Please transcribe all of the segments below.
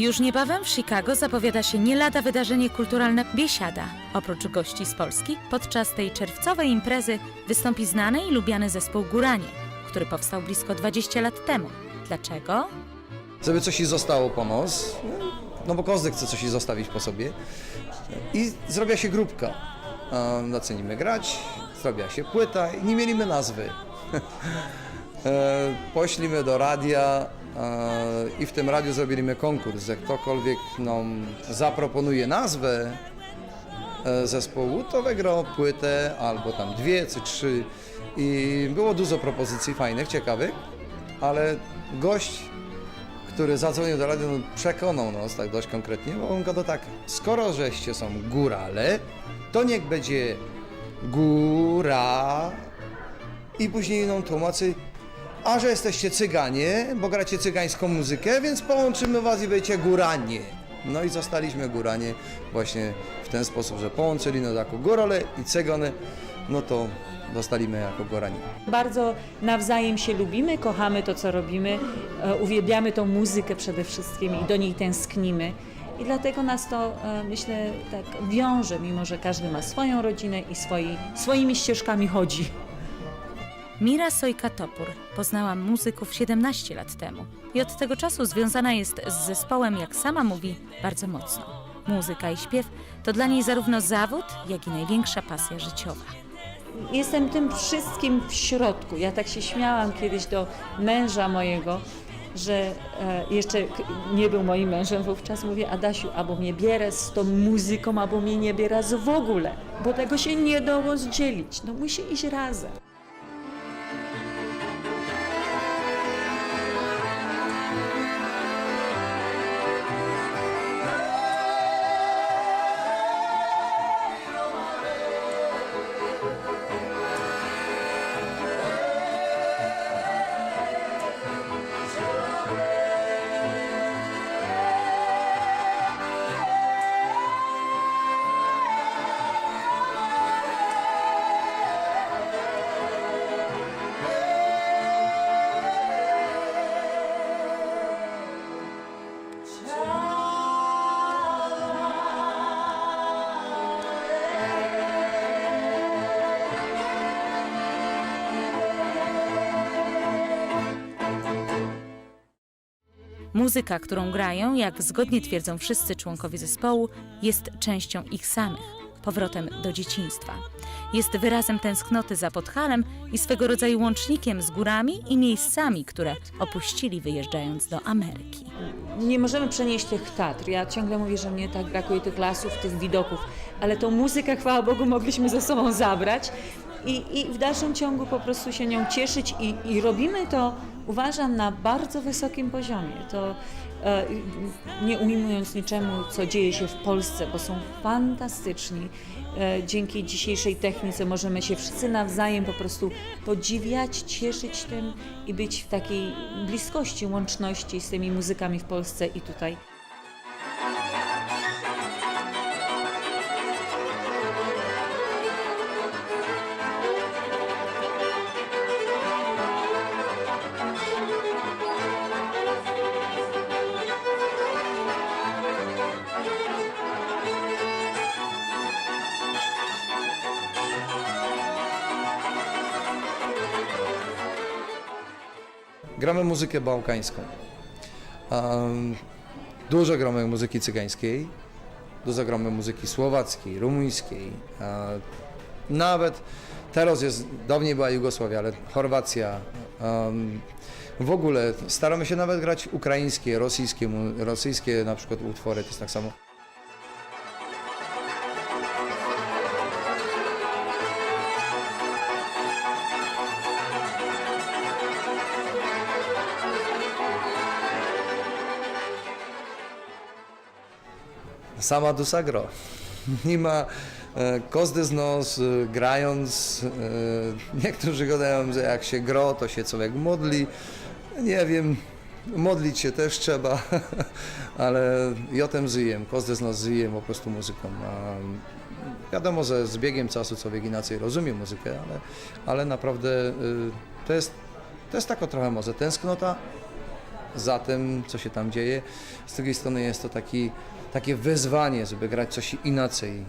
Już niebawem w Chicago zapowiada się nie lada wydarzenie kulturalne Biesiada. Oprócz gości z Polski, podczas tej czerwcowej imprezy wystąpi znany i lubiany zespół Góranie, który powstał blisko 20 lat temu. Dlaczego? żeby coś zostało po nos, no bo każdy chce coś zostawić po sobie i zrobiła się grupka. Zaczęliśmy grać, zrobiła się płyta i nie mieliśmy nazwy. E, Poszliśmy do radia i w tym radiu zrobiliśmy konkurs, że ktokolwiek nam zaproponuje nazwę e, zespołu, to wygrał płytę albo tam dwie czy trzy. I było dużo propozycji fajnych, ciekawych, ale gość który zadzwonił do radia, no, przekonał nas tak dość konkretnie, bo on gadał tak, skoro żeście są górale, to niech będzie góra. I później nam tłumaczy, a że jesteście cyganie, bo gracie cygańską muzykę, więc połączymy was i będziecie góranie. No i zostaliśmy góranie właśnie w ten sposób, że połączyli nas jako górale i cygany, no to dostaliśmy jako góranie. Bardzo nawzajem się lubimy, kochamy to, co robimy, e, uwielbiamy tą muzykę przede wszystkim i do niej tęsknimy. I dlatego nas to, e, myślę, tak wiąże, mimo że każdy ma swoją rodzinę i swoi, swoimi ścieżkami chodzi. Mira Sojka-Topór poznała muzyków 17 lat temu i od tego czasu związana jest z zespołem, jak sama mówi, bardzo mocno. Muzyka i śpiew to dla niej zarówno zawód, jak i największa pasja życiowa. Jestem tym wszystkim w środku. Ja tak się śmiałam kiedyś do męża mojego, że e, jeszcze nie był moim mężem wówczas. Mówię, Adasiu, albo mnie bierę z tą muzyką, albo mnie nie bierę z w ogóle, bo tego się nie da rozdzielić. No musi iść razem. Muzyka, którą grają, jak zgodnie twierdzą wszyscy członkowie zespołu, jest częścią ich samych, powrotem do dzieciństwa. Jest wyrazem tęsknoty za Podhalem i swego rodzaju łącznikiem z górami i miejscami, które opuścili wyjeżdżając do Ameryki. nie możemy przenieść tych Tatr. Ja ciągle mówię, że mnie tak brakuje tych lasów, tych widoków, ale tą muzykę, chwała Bogu, mogliśmy ze sobą zabrać i, i w dalszym ciągu po prostu się nią cieszyć i, i robimy to, uważam, na bardzo wysokim poziomie. To e, nie ujmując niczemu, co dzieje się w Polsce, bo są fantastyczni. E, dzięki dzisiejszej technice możemy się wszyscy nawzajem po prostu podziwiać, cieszyć tym i być w takiej bliskości, łączności z tymi muzykami w Polsce i tutaj. Gramy muzykę bałkańską. Um, dużo gramy muzyki cygańskiej, dużo gramy muzyki słowackiej, rumuńskiej. e, nawet teraz jest, dawniej była Jugosławia, ale Chorwacja. em, w ogóle staramy się nawet grać ukraińskie, rosyjskie, rosyjskie na przykład utwory, to jest tak samo. Sama dusza gro. Nie ma e, każdy z nas e, grając, e, niektórzy gadają, że jak się gro, to się człowiek modli. Nie wiem, modlić się też trzeba, ale o tym żyję. Każdy z nas żyje po prostu muzyką. A wiadomo, że z biegiem czasu człowiek inaczej rozumie muzykę, ale, ale naprawdę to jest, to jest taka trochę może tęsknota za tym, co się tam dzieje. Z drugiej strony jest to taki, takie wyzwanie, żeby grać coś inaczej.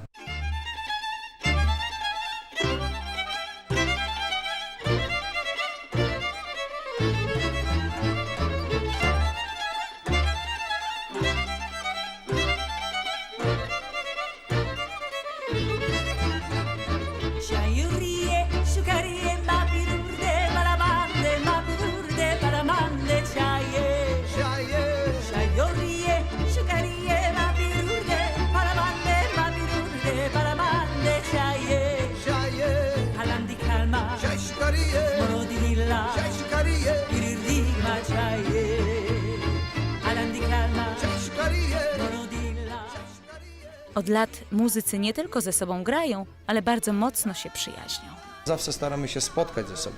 Od lat muzycy nie tylko ze sobą grają, ale bardzo mocno się przyjaźnią. Zawsze staramy się spotkać ze sobą.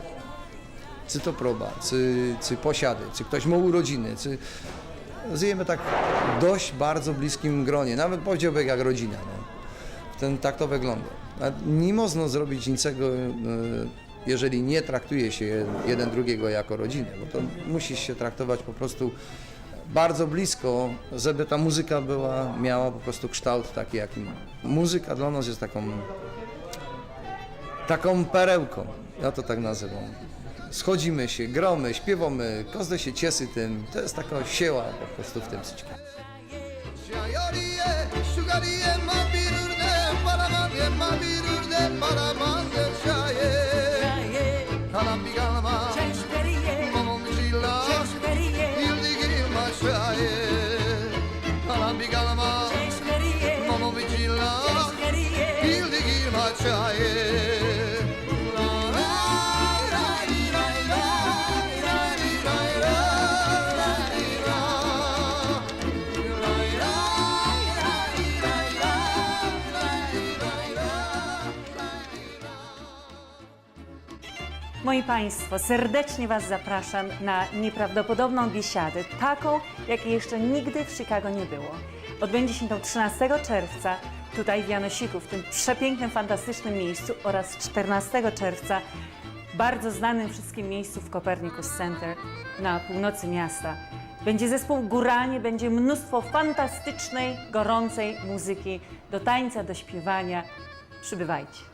Czy to próba, czy, czy posiady, czy ktoś ma urodziny, czy żyjemy tak w dość bardzo bliskim gronie, nawet powiedziałbym jak rodzina. No. Ten, tak to wygląda. A nie można zrobić niczego, e, jeżeli nie traktuje się jeden drugiego jako rodzinę, bo to musi się traktować po prostu bardzo blisko, żeby ta muzyka była, miała po prostu kształt taki, jaki ma. Muzyka dla nas jest taką taką perełką, ja to tak nazywam. Schodzimy się, gromy, śpiewamy, każdy się cieszy tym. To jest taka sieła po prostu w tym wszystkim. Moi Państwo, serdecznie Was zapraszam na nieprawdopodobną biesiadę, taką, jakiej jeszcze nigdy w Chicago nie było. Odbędzie się to 13 czerwca tutaj w Janosiku, w tym przepięknym, fantastycznym miejscu oraz 14 czerwca bardzo znanym wszystkim miejscu w Copernicus Center na północy miasta. Będzie zespół góralnie, będzie mnóstwo fantastycznej, gorącej muzyki do tańca, do śpiewania. Przybywajcie.